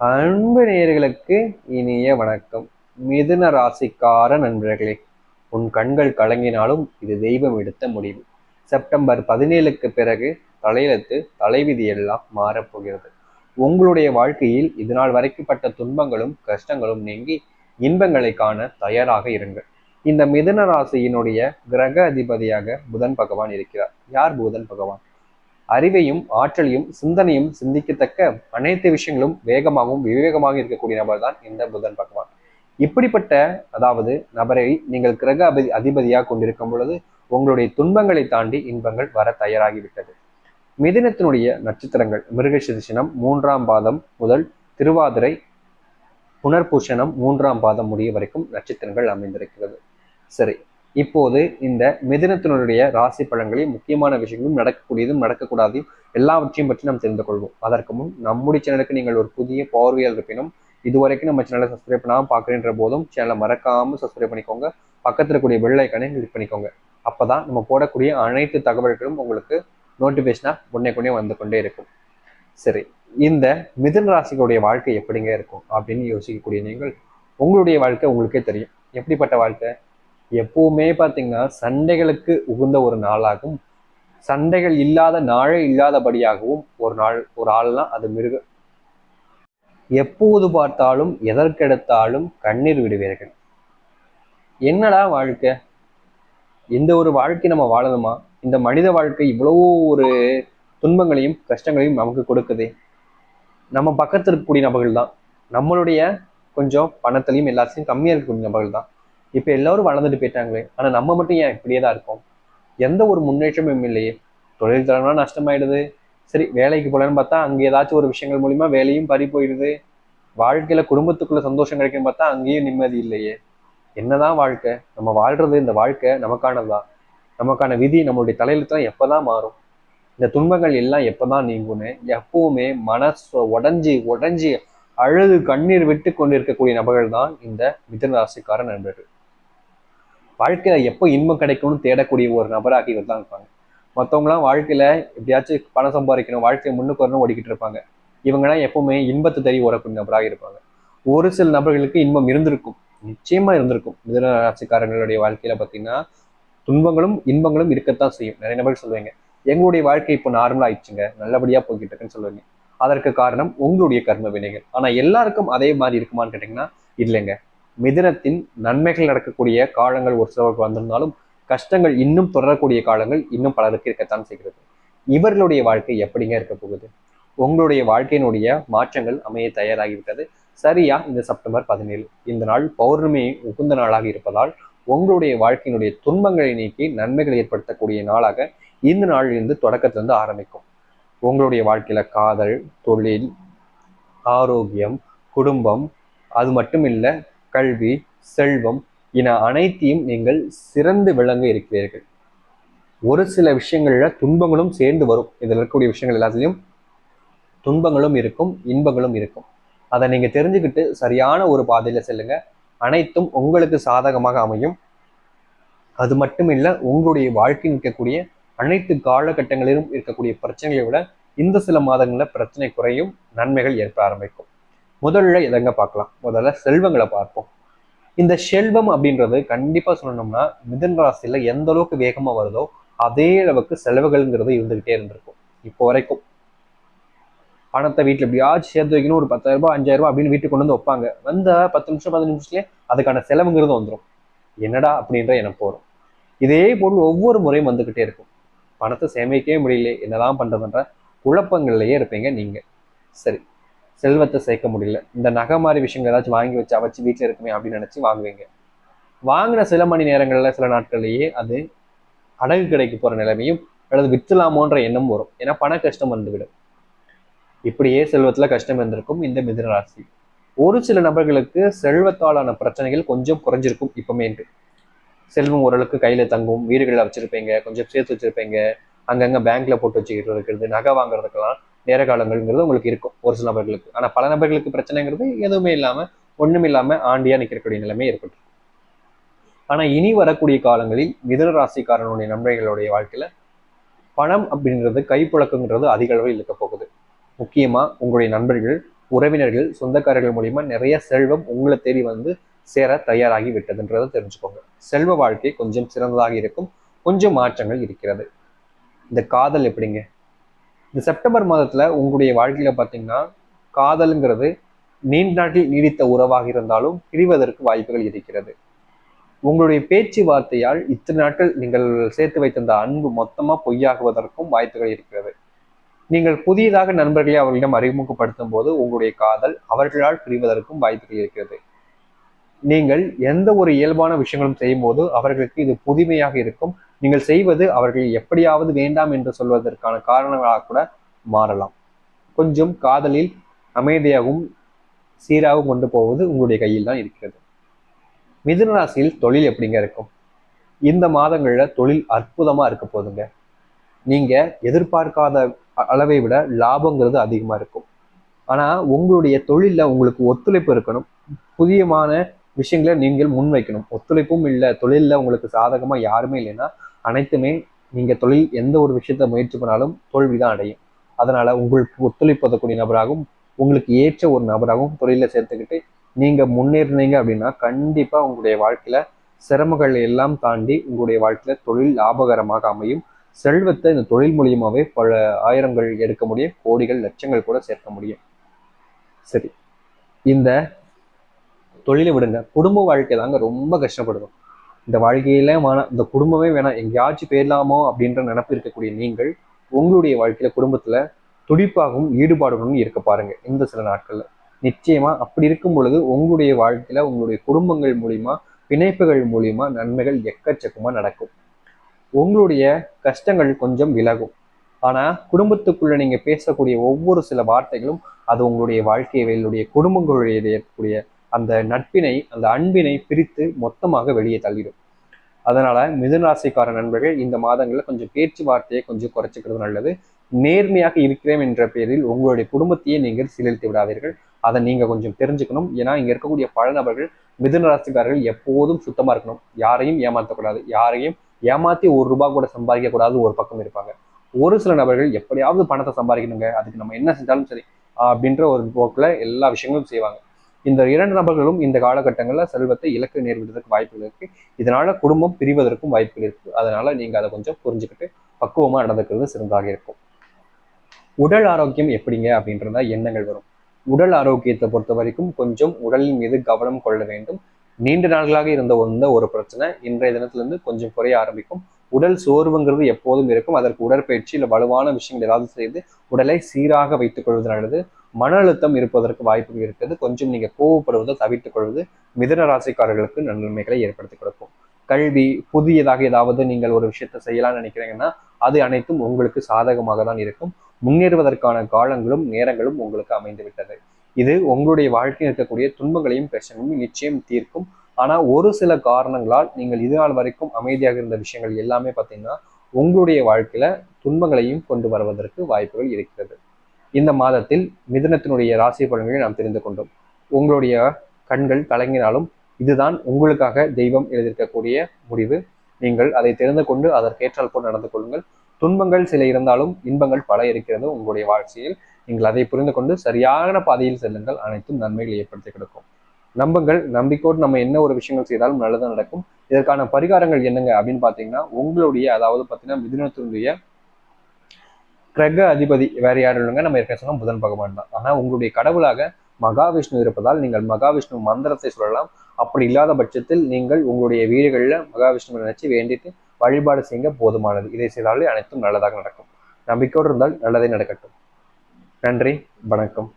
அன்பு நேயர்களுக்கு இனிய வணக்கம். மிதுன ராசிக்கார நண்பர்களே உன் கண்கள் கலங்கினாலும் இது தெய்வம் எடுத்த முடிவு. செப்டம்பர் பதினேழுக்கு பிறகு தலையெழுத்து தலைவிதி எல்லாம் மாறப்போகிறது. உங்களுடைய வாழ்க்கையில் இதுநாள் வரைக்கப்பட்ட துன்பங்களும் கஷ்டங்களும் நீங்கி இன்பங்களை காண தயாராக இருங்கள். இந்த மிதுன ராசியினுடைய கிரக அதிபதியாக புதன் பகவான் இருக்கிறார். யார் புதன் பகவான்? அறிவையும் ஆற்றலையும் சிந்தனையும் சிந்திக்கத்தக்க அனைத்து விஷயங்களும் வேகமாகவும் விவேகமாக இருக்கக்கூடிய நபர் தான் இந்த புதன் பகவான். இப்படிப்பட்ட அதாவது நபரை நீங்கள் கிரக அபதி அதிபதியாக கொண்டிருக்கும் பொழுது உங்களுடைய துன்பங்களை தாண்டி இன்பங்கள் வர தயாராகிவிட்டது. மிதினத்தினுடைய நட்சத்திரங்கள் மிருகசிரிசனம் மூன்றாம் பாதம் முதல் திருவாதிரை புனர்பூஷணம் மூன்றாம் பாதம் முடிய வரைக்கும் நட்சத்திரங்கள் அமைந்திருக்கிறது. சரி இப்போது இந்த மிதினத்தினுடைய ராசி பழங்களில் முக்கியமான விஷயங்களும் நடக்கக்கூடியதும் நடக்கக்கூடாதையும் எல்லாவற்றையும் பற்றி நாம் தெரிந்து கொள்வோம். அதற்கு முன் நம்முடைய சேனலுக்கு நீங்கள் ஒரு புதிய பார்வையால் இருப்பினும் இதுவரைக்கும் நம்ம சேனலை சப்ஸ்கிரைப் பண்ணாமல் பார்க்குறேன்ற போதும் சேனலை மறக்காமல் சப்ஸ்கிரைப் பண்ணிக்கோங்க. பக்கத்தில் இருக்கக்கூடிய பெல் ஐக்கானே கிளிக் பண்ணிக்கோங்க. அப்பதான் நம்ம போடக்கூடிய அனைத்து தகவல்களும் உங்களுக்கு நோட்டிஃபிகேஷனாக உடனே கொண்டே வந்து கொண்டே இருக்கும். சரி இந்த மிதுன ராசிகளுடைய வாழ்க்கை எப்படிங்க இருக்கும் அப்படின்னு யோசிக்கக்கூடிய நீங்கள் உங்களுடைய வாழ்க்கை உங்களுக்கே தெரியும். எப்படிப்பட்ட வாழ்க்கை? எப்பவுமே பார்த்தீங்கன்னா சண்டைகளுக்கு உகுந்த ஒரு நாளாகும் சண்டைகள் இல்லாத நாளே இல்லாதபடியாகவும் ஒரு நாள் ஒரு ஆள்லாம் அது மிருக எப்போது பார்த்தாலும் எதற்கெடுத்தாலும் கண்ணீர் விடுவீர்கள். என்னடா வாழ்க்கை? இந்த ஒரு வாழ்க்கை நம்ம வாழணுமா? இந்த மனித வாழ்க்கை இவ்வளவோ ஒரு துன்பங்களையும் கஷ்டங்களையும் நமக்கு கொடுக்குதே. நம்ம பக்கத்தில் இருக்கக்கூடிய நபர்கள் தான் நம்மளுடைய கொஞ்சம் பணத்திலையும் எல்லாத்தையும் கம்மியாக இருக்கக்கூடிய நபர்கள் தான் இப்போ எல்லாரும் வளர்ந்துட்டு போயிட்டாங்களே. ஆனால் நம்ம மட்டும் ஏன் இப்படியே தான் இருக்கோம்? எந்த ஒரு முன்னேற்றமும் இல்லையே. தொழில் தரம்னா நஷ்டமாயிடுது. சரி வேலைக்கு போகலன்னு பார்த்தா அங்கே ஏதாச்சும் ஒரு விஷயங்கள் மூலிமா வேலையும் பறி போயிடுது. வாழ்க்கையில குடும்பத்துக்குள்ள சந்தோஷம் கிடைக்குன்னு பார்த்தா அங்கேயும் நிம்மதி இல்லையே. என்னதான் வாழ்க்கை? நம்ம வாழ்றது இந்த வாழ்க்கை நமக்கானதுதான் நமக்கான விதி நம்மளுடைய தலையெழுத்தான் எப்பதான் மாறும்? இந்த துன்பங்கள் எல்லாம் எப்பதான் நீங்கும்னு எப்பவுமே மனசு உடஞ்சி உடஞ்சி அழுது கண்ணீர் விட்டு கொண்டு இருக்கக்கூடிய நபர்கள் தான் இந்த மிதன ராசிக்கார நண்பர்கள். வாழ்க்கையில் எப்போ இன்பம் கிடைக்கும்னு தேடக்கூடிய ஒரு நபராக இவர் தான் இருப்பாங்க. மற்றவங்களாம் வாழ்க்கையில் எப்படியாச்சும் பணம் சம்பாதிக்கணும் வாழ்க்கையை முன்னுக்கு வரணும் ஓடிக்கிட்டு இருப்பாங்க. இவங்கெல்லாம் எப்பவுமே இன்பத்தை தறி ஓடக்கூடிய நபராக இருப்பாங்க. ஒரு சில நபர்களுக்கு இன்பம் இருந்திருக்கும் நிச்சயமா இருந்திருக்கும். மிதுன ராசிக்காரங்களுடைய வாழ்க்கையில பார்த்தீங்கன்னா துன்பங்களும் இன்பங்களும் இருக்கத்தான் செய்யும். நிறைய நபர்கள் சொல்லுவாங்க எங்களுடைய வாழ்க்கை இப்போ நார்மலா ஆயிடுச்சுங்க நல்லபடியா போய்கிட்டு இருக்குன்னு சொல்லுவாங்க. அதற்கு காரணம் உங்களுடைய கர்ம வினைகள். ஆனா எல்லாருக்கும் அதே மாதிரி இருக்குமான்னு கேட்டீங்கன்னா இல்லைங்க. மிதனத்தின் நன்மைகள் நடக்கக்கூடிய காலங்கள் ஒரு சிலருக்கு வந்திருந்தாலும் கஷ்டங்கள் இன்னும் தொடரக்கூடிய காலங்கள் இன்னும் பலருக்கு இருக்கத்தான் செய்கிறது. இவர்களுடைய வாழ்க்கை எப்படிங்க இருக்க போகுது? உங்களுடைய வாழ்க்கையினுடைய மாற்றங்கள் அமைய தயாராகிவிட்டது. சரியா இந்த செப்டம்பர் பதினேழு. இந்த நாள் பௌர்ணமி உகுந்த நாளாக இருப்பதால் உங்களுடைய வாழ்க்கையினுடைய துன்பங்களை நீக்கி நன்மைகளை ஏற்படுத்தக்கூடிய நாளாக இந்த நாளிலிருந்து தொடக்கத்திலிருந்து ஆரம்பிக்கும். உங்களுடைய வாழ்க்கையில காதல் தொழில் ஆரோக்கியம் குடும்பம் அது மட்டும் இல்லை கல்வி செல்வம் என அனைத்தையும் நீங்கள் சிறந்து விளங்க இருக்கிறீர்கள். ஒரு சில விஷயங்கள்ல துன்பங்களும் சேர்ந்து வரும். இதில் இருக்கக்கூடிய விஷயங்கள் எல்லாத்துலேயும் துன்பங்களும் இருக்கும் இன்பங்களும் இருக்கும். அதை நீங்கள் தெரிஞ்சுக்கிட்டு சரியான ஒரு பாதையில் செல்லுங்க. அனைத்தும் உங்களுக்கு சாதகமாக அமையும். அது மட்டும் இல்லை உங்களுடைய வாழ்க்கையில் இருக்கக்கூடிய அனைத்து காலகட்டங்களிலும் இருக்கக்கூடிய பிரச்சனைகளை விட இந்த சில மாதங்களில் பிரச்சனை குறையும் நன்மைகள் ஏற்பட ஆரம்பிக்கும். முதல்ல எதங்க பார்க்கலாம்? முதல்ல செல்வங்களை பார்ப்போம். இந்த செல்வம் அப்படின்றது கண்டிப்பா சொல்லணும்னா மிதன் ராசியில எந்த அளவுக்கு வேகமா வருதோ அதே அளவுக்கு செலவுகள்ங்கிறது இருந்துகிட்டே இருந்திருக்கும். இப்போ வரைக்கும். பணத்தை வீட்டில் எப்படியாச்சும் சேர்த்து வைக்கணும். ஒரு பத்தாயிரம் ரூபாய் அஞ்சாயிரம் ரூபாய் அப்படின்னு வீட்டுக்கு கொண்டு வந்து வைப்பாங்க. வந்த பத்து நிமிஷம் பதினஞ்சு நிமிஷத்துலேயே அதுக்கான செலவுங்கிறது வந்துடும் என்னடா அப்படின்ற எனக்கு போகிறோம் இதே பொருள் ஒவ்வொரு முறையும் வந்துக்கிட்டே இருக்கும். பணத்தை சேமிக்கவே முடியல என்னதான் பண்ணுறதுன்ற குழப்பங்கள்லையே இருப்பீங்க நீங்கள் சரி. செல்வத்தை சேர்க்க முடியல. இந்த நகை மாதிரி விஷயங்கள் ஏதாச்சும் வாங்கி வச்சு அவச்சு வீட்டில் இருக்குமே அப்படின்னு நினச்சி வாங்குவீங்க. வாங்கின சில மணி நேரங்களில் சில நாட்கள்லேயே அது அடகு கடைக்கு போகிற நிலைமையும் அல்லது விற்றுலாமோன்ற எண்ணம் வரும். ஏன்னா பண கஷ்டம் வந்துவிடும். இப்படியே செல்வத்தில் கஷ்டம் இருந்திருக்கும் இந்த மிதனராசி ஒரு சில நபர்களுக்கு செல்வத்தாலான பிரச்சனைகள் கொஞ்சம் குறைஞ்சிருக்கும் இப்பமேன்ட்டு செல்வம் ஓரளவுக்கு கையில் தங்கும் வீடுகளில் வச்சுருப்பீங்க கொஞ்சம் சேர்த்து வச்சுருப்பீங்க அங்கங்கே பேங்க்கில் போட்டு வச்சுக்கிட்டு இருக்கிறது நகை வாங்குறதுக்கெல்லாம் நேர காலங்கள்ங்கிறது உங்களுக்கு இருக்கும் ஒரு சில நபர்களுக்கு. ஆனா பல நபர்களுக்கு பிரச்சனைங்கிறது எதுவுமே இல்லாம ஒண்ணும் இல்லாம ஆண்டியா நிற்கக்கூடிய நிலைமை ஏற்பட்டு ஆனா இனி வரக்கூடிய காலங்களில் மிதன ராசிக்காரனுடைய நன்மைகளுடைய வாழ்க்கையில பணம் அப்படின்றது கைப்புழக்கங்கிறது அதிக அளவில் இருக்க போகுது. முக்கியமா உங்களுடைய நண்பர்கள் உறவினர்கள் சொந்தக்காரர்கள் மூலியமா நிறைய செல்வம் உங்களை தேடி வந்து சேர தயாராகி விட்டதுன்றதை தெரிஞ்சுக்கோங்க. செல்வ வாழ்க்கை கொஞ்சம் சிறந்ததாக இருக்கும் கொஞ்சம் மாற்றங்கள் இருக்கிறது. இந்த காதல் எப்படிங்க? இந்த செப்டம்பர் மாதத்துல உங்களுடைய வாழ்க்கையில பார்த்தீங்கன்னா காதலுங்கிறது நீண்ட நாட்டில் நீடித்த உறவாக இருந்தாலும் பிரிவதற்கு வாய்ப்புகள் இருக்கிறது. உங்களுடைய பேச்சுவார்த்தையால் இத்தனை நாட்கள் நீங்கள் சேர்த்து வைத்திருந்த அன்பு மொத்தமா பொய்யாகுவதற்கும் வாய்ப்புகள் இருக்கிறது. நீங்கள் புதியதாக நண்பர்களை அவர்களிடம் அறிமுகப்படுத்தும் போது உங்களுடைய காதல் அவர்களால் பிரிவதற்கும் வாய்ப்புகள் இருக்கிறது. நீங்கள் எந்த ஒரு இயல்பான விஷயங்களும் செய்யும்போது அவர்களுக்கு இது புதுமையாக இருக்கும். நீங்கள் செய்வது அவர்கள் எப்படியாவது வேண்டாம் என்று சொல்வதற்கான காரணங்களாக கூட மாறலாம். கொஞ்சம் காதலில் அமைதியாகவும் சீராகவும் கொண்டு போவது உங்களுடைய கையில் தான் இருக்கிறது. மிதுன ராசியில் தொழில் எப்படிங்க இருக்கும்? இந்த மாதங்களில் தொழில் அற்புதமாக இருக்க போதுங்க. நீங்கள் எதிர்பார்க்காத அளவை விட லாபங்கிறது அதிகமாக இருக்கும். ஆனால் உங்களுடைய தொழிலில் உங்களுக்கு ஒத்துழைப்பு இருக்கணும். புதியமான விஷயங்களை நீங்கள் முன்வைக்கணும். ஒத்துழைப்பும் இல்லை தொழிலில் உங்களுக்கு சாதகமாக யாருமே இல்லைன்னா அனைத்துமே நீங்கள் தொழில் எந்த ஒரு விஷயத்தை முயற்சி பண்ணாலும் தோல்விதான் அடையும். அதனால் உங்களுக்கு ஒத்துழைப்பதக்கூடிய நபராகவும் உங்களுக்கு ஏற்ற ஒரு நபராகவும் தொழிலில் சேர்த்துக்கிட்டு நீங்கள் முன்னேறினீங்க அப்படின்னா கண்டிப்பாக உங்களுடைய வாழ்க்கையில் சிரமங்கள் எல்லாம் தாண்டி உங்களுடைய வாழ்க்கையில் தொழில் லாபகரமாக அமையும். செல்வத்தை இந்த தொழில் மூலியமாகவே பல ஆயிரங்கள் எடுக்க முடியும் கோடிகள் லட்சங்கள் கூட சேர்க்க முடியும். சரி. இந்த தொழிலை விடுங்க. குடும்ப வாழ்க்கை தாங்க ரொம்ப கஷ்டப்படுவோம் இந்த வாழ்க்கையில வேணாம் இந்த குடும்பமே வேணாம் எங்கேயாச்சும் போயிடலாமோ அப்படின்ற நினப்பு இருக்கக்கூடிய நீங்கள் உங்களுடைய வாழ்க்கையில குடும்பத்துல துடிப்பாகவும் ஈடுபாடுகளும் இருக்க பாருங்க இந்த சில நாட்கள்ல. நிச்சயமா அப்படி இருக்கும் பொழுது உங்களுடைய வாழ்க்கையில உங்களுடைய குடும்பங்கள் மூலியமா பிணைப்புகள் மூலியமா நன்மைகள் எக்கச்சக்கமா நடக்கும். உங்களுடைய கஷ்டங்கள் கொஞ்சம் விலகும். ஆனா குடும்பத்துக்குள்ள நீங்க பேசக்கூடிய ஒவ்வொரு சில வார்த்தைகளும் அது உங்களுடைய வாழ்க்கையுடைய குடும்பங்களுடைய இருக்கக்கூடிய அந்த நட்பினை அந்த அன்பினை பிரித்து மொத்தமாக வெளியே தள்ளிடும். அதனால மிதுனராசிக்கார நண்பர்கள் இந்த மாதங்களில் கொஞ்சம் பேச்சுவார்த்தையை கொஞ்சம் குறைச்சிக்கிறது நல்லது. நேர்மையாக இருக்கிறேன் என்ற பெயரில் உங்களுடைய குடும்பத்தையே நீங்கள் சீரழித்து விடாதீர்கள். அதை நீங்கள் கொஞ்சம் தெரிஞ்சுக்கணும். ஏன்னா இங்கே இருக்கக்கூடிய பல நபர்கள் மிதுன ராசிக்காரர்கள் எப்போதும் சுத்தமாக இருக்கணும். யாரையும் ஏமாற்றக்கூடாது யாரையும் ஏமாற்றி ஒரு ரூபா கூட சம்பாதிக்கக்கூடாது ஒரு பக்கம் இருப்பாங்க. ஒரு சில நபர்கள் எப்படியாவது பணத்தை சம்பாதிக்கணுங்க. அதுக்கு நம்ம என்ன செஞ்சாலும் சரி அப்படின்ற ஒரு போக்கில் எல்லா விஷயங்களும் செய்வாங்க. இந்த இரண்டு நபர்களும் இந்த காலகட்டங்களில் செல்வத்தை இலக்கு நேர்விடுவதற்கு வாய்ப்புகள் இருக்கு. இதனால குடும்பம் பிரிவதற்கும் வாய்ப்புகள் இருக்கு. அதனால நீங்க அதை கொஞ்சம் புரிஞ்சுக்கிட்டு பக்குவமா நடந்துக்கிறது சிறந்தாக இருக்கும். உடல் ஆரோக்கியம் எப்படிங்க அப்படின்றத எண்ணங்கள் வரும். உடல் ஆரோக்கியத்தை பொறுத்த வரைக்கும் கொஞ்சம் உடலின் மீது கவனம் கொள்ள வேண்டும். நீண்ட நாட்களாக இருந்த வந்த ஒரு பிரச்சனை இன்றைய தினத்திலிருந்து கொஞ்சம் குறைய ஆரம்பிக்கும். உடல் சோர்வுங்கிறது எப்போதும் இருக்கும். அதற்கு உடற்பயிற்சி இல்லை வலுவான விஷயங்கள் ஏதாவது செய்து உடலை சீராக வைத்துக் கொள்வது நல்லது. மன அழுத்தம் இருப்பதற்கு வாய்ப்புகள் இருக்கிறது. கொஞ்சம் நீங்க கோவப்படுவதை தவிர்த்துக் கொள்வது மிதன ராசிக்காரர்களுக்கு நன்மைகளை ஏற்படுத்தி கொடுக்கும். கல்வி புதியதாக ஏதாவது நீங்கள் ஒரு விஷயத்தை செய்யலாம்னு நினைக்கிறீங்கன்னா அது அனைத்தும் உங்களுக்கு சாதகமாக தான் இருக்கும். முன்னேறுவதற்கான காலங்களும் நேரங்களும் உங்களுக்கு அமைந்து விட்டது இது உங்களுடைய வாழ்க்கையில் இருக்கக்கூடிய துன்பங்களையும் பிரச்சனையும் நிச்சயம் தீர்க்கும். ஆனா ஒரு சில காரணங்களால் நீங்கள் இது நாள் வரைக்கும் அமைதியாக இருந்த விஷயங்கள் எல்லாமே பார்த்தீங்கன்னா உங்களுடைய வாழ்க்கையில துன்பங்களையும் கொண்டு வருவதற்கு வாய்ப்புகள் இருக்கிறது. இந்த மாதத்தில் மிதுனத்தினுடைய ராசி பலன்களை நாம் தெரிந்து கொண்டோம். உங்களுடைய கண்கள் கலங்கினாலும் இதுதான் உங்களுக்காக தெய்வம் எழுதியிருக்கக்கூடிய முடிவு. நீங்கள் அதை தெரிந்து கொண்டு அதற்கேற்றால் போல் நடந்து கொள்ளுங்கள். துன்பங்கள் சில இருந்தாலும் இன்பங்கள் பல இருக்கிறது உங்களுடைய வாழ்க்கையில். நீங்கள் அதை புரிந்து கொண்டு சரியான பாதையில் செல்லுங்கள். அனைத்தும் நன்மைகளை ஏற்படுத்தி கொடுக்கும். நம்புங்கள். நம்பிக்கோடு நம்ம என்ன ஒரு விஷயங்கள் செய்தாலும் நல்லது நடக்கும். இதற்கான பரிகாரங்கள் என்னங்க அப்படின்னு பார்த்தீங்கன்னா உங்களுடைய அதாவது பார்த்தீங்கன்னா மிதுனத்தினுடைய கிரக அதிபதி வேற யார் இல்லைங்க? நம்ம ஏற்கனவே சொன்னோம் புதன் பகவான் தான். ஆனால் உங்களுடைய கடவுளாக மகாவிஷ்ணு இருப்பதால் நீங்கள் மகாவிஷ்ணு மந்திரத்தை சொல்லலாம். அப்படி இல்லாத பட்சத்தில் நீங்கள் உங்களுடைய வீடுகளில் மகாவிஷ்ணுவை நினைச்சு வேண்டிட்டு வழிபாடு செய்ய போதுமானது. இதை செய்தாலே அனைத்தும் நல்லதாக நடக்கும். நம்பிக்கையோடு இருந்தால் நல்லதே நடக்கட்டும். நன்றி வணக்கம்.